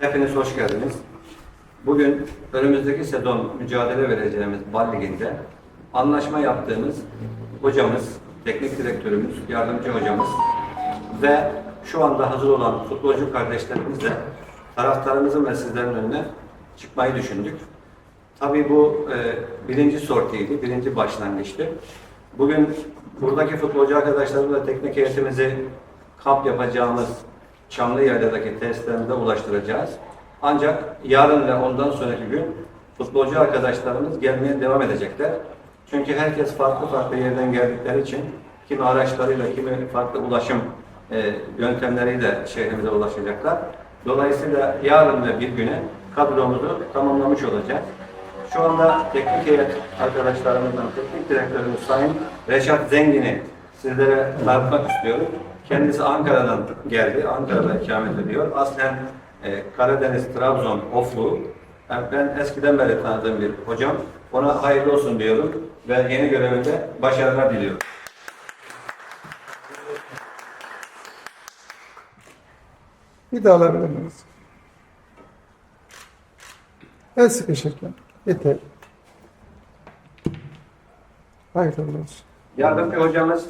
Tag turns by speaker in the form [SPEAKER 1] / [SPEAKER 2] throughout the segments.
[SPEAKER 1] Hepiniz hoş geldiniz. Bugün önümüzdeki sezon mücadele vereceğimiz Bal Ligi'nde anlaşma yaptığımız hocamız, teknik direktörümüz, yardımcı hocamız ve şu anda hazır olan futbolcu kardeşlerimizle taraftarımızın ve sizlerin önüne çıkmayı düşündük. Tabii bu e, birinci sortiydi, birinci başlangıçtı. Bugün buradaki futbolcu arkadaşlarımızla teknik heyetimizi kamp yapacağımız Çamlıyayladaki testlerimize ulaştıracağız. Ancak yarın ve ondan sonraki gün futbolcu arkadaşlarımız gelmeye devam edecekler. Çünkü herkes farklı farklı yerden geldikleri için kimi araçlarıyla, kimi farklı ulaşım e, yöntemleriyle şehrimize ulaşacaklar. Dolayısıyla yarın ve bir güne kadromuzu tamamlamış olacağız. Şu anda teknik heyet arkadaşlarımızdan teknik direktörümüz Sayın Reşat Zengin'i sizlere tanıtmak istiyorum. Kendisi Ankara'dan geldi. Ankara'da ikamet ediyor. Aslen e, Karadeniz, Trabzon, Oflu. Yani ben eskiden beri tanıdığım bir hocam. Ona hayırlı olsun diyorum ve yeni görevinde başarılar diliyorum.
[SPEAKER 2] Bir daha alabilir miyiz? El sıkışırken. Yeter. Hayırlı olsun.
[SPEAKER 1] Yardımcı hocamız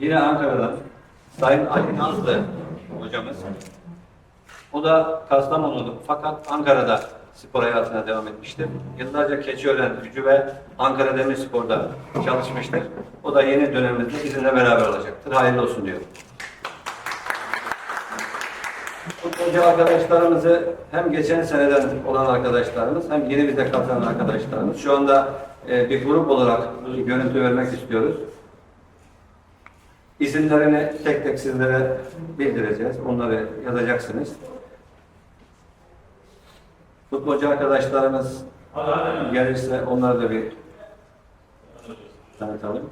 [SPEAKER 1] yine Ankara'dan. Sayın Ali Nazlı hocamız. O da Kastamonulu fakat Ankara'da spor hayatına devam etmiştir. Yıllarca Keçiören Gücü ve Ankara Demirspor'da çalışmıştır. O da yeni dönemimizde bizimle beraber olacaktır. Hayırlı olsun diyorum. Futbolcu arkadaşlarımızı hem geçen seneden olan arkadaşlarımız hem yeni bize katılan arkadaşlarımız şu anda e, bir grup olarak görüntü vermek istiyoruz. İsimlerini tek tek sizlere bildireceğiz. Onları yazacaksınız. Futbolcu arkadaşlarımız gelirse onları da bir tanıtalım.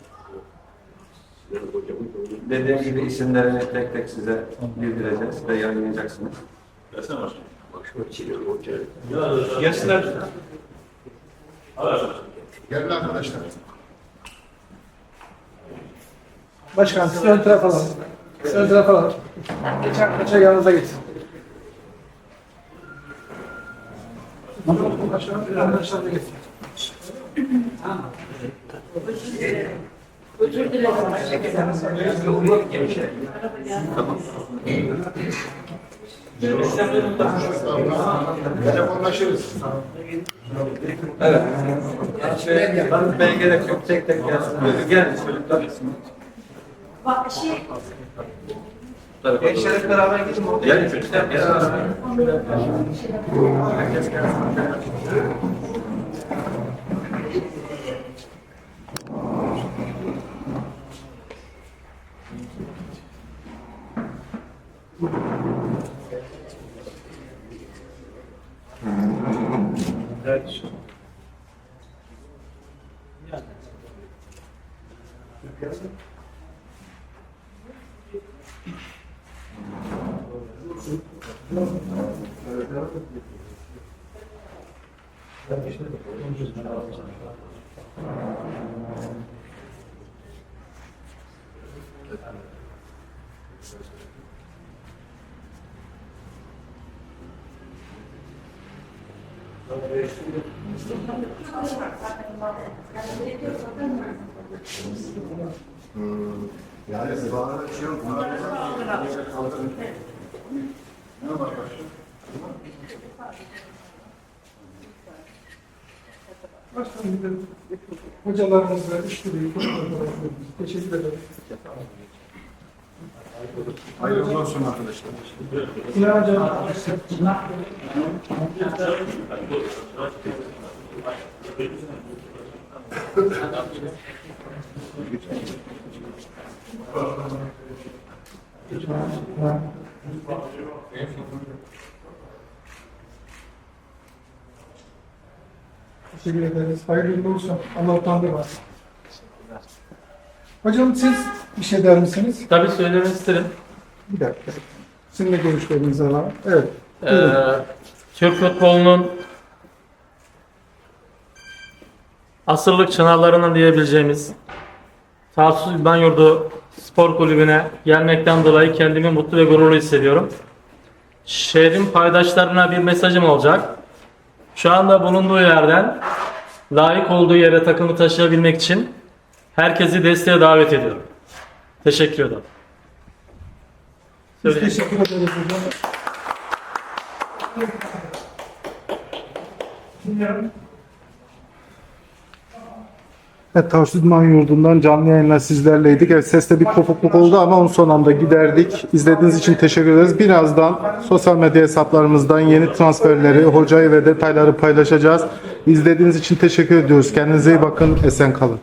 [SPEAKER 1] Dediğim gibi isimlerini tek tek size bildireceğiz ve yayınlayacaksınız.
[SPEAKER 3] Gelsinler.
[SPEAKER 4] Gelin arkadaşlar.
[SPEAKER 2] Başkan siz ön tarafa alın. Siz ön tarafa alın. Geçen kaça yanınıza geçsin. Başkan, arkadaşlar da geçsin.
[SPEAKER 4] Telefonlaşırız.
[SPEAKER 1] Evet. Şey, ben gerek yok. Tek tek gelsin. Gel çocuklar.
[SPEAKER 5] Bak şey
[SPEAKER 1] Tabii.
[SPEAKER 3] Gençler beraber gidin orada.
[SPEAKER 1] Gelin çocuklar. Gelin. Herkes gelsin.
[SPEAKER 4] Yani zıvana bir şey yok. Merhaba arkadaşlar.
[SPEAKER 2] Başkan bir de hocalarımızla işbirliği teşekkür ederim.
[SPEAKER 4] Hayırlı olsun arkadaşlar.
[SPEAKER 2] Sinan Hocam. Teşekkür ederiz. Hayırlı olsun. Allah utandırmasın. Hocam siz bir şey der misiniz?
[SPEAKER 3] Tabii söylemek isterim.
[SPEAKER 2] Bir dakika. Sizin de görüşlerinizi alalım. Evet.
[SPEAKER 3] Ee. Türk futbolunun asırlık çınarlarından diyebileceğimiz Tarsus İdman Yurdu Spor Kulübü'ne gelmekten dolayı kendimi mutlu ve gururlu hissediyorum. şehrin paydaşlarına bir mesajım olacak. Şu anda bulunduğu yerden layık olduğu yere takımı taşıyabilmek için herkesi desteğe davet ediyorum. Teşekkür ederim.
[SPEAKER 2] Biz teşekkür ederiz hocam. Dinliyorum.
[SPEAKER 6] Evet, Tarsus Yurdu'ndan canlı yayınla sizlerleydik. Evet, seste bir kopukluk oldu ama onu son anda giderdik. İzlediğiniz için teşekkür ederiz. Birazdan sosyal medya hesaplarımızdan yeni transferleri, hocayı ve detayları paylaşacağız. İzlediğiniz için teşekkür ediyoruz. Kendinize iyi bakın, esen kalın.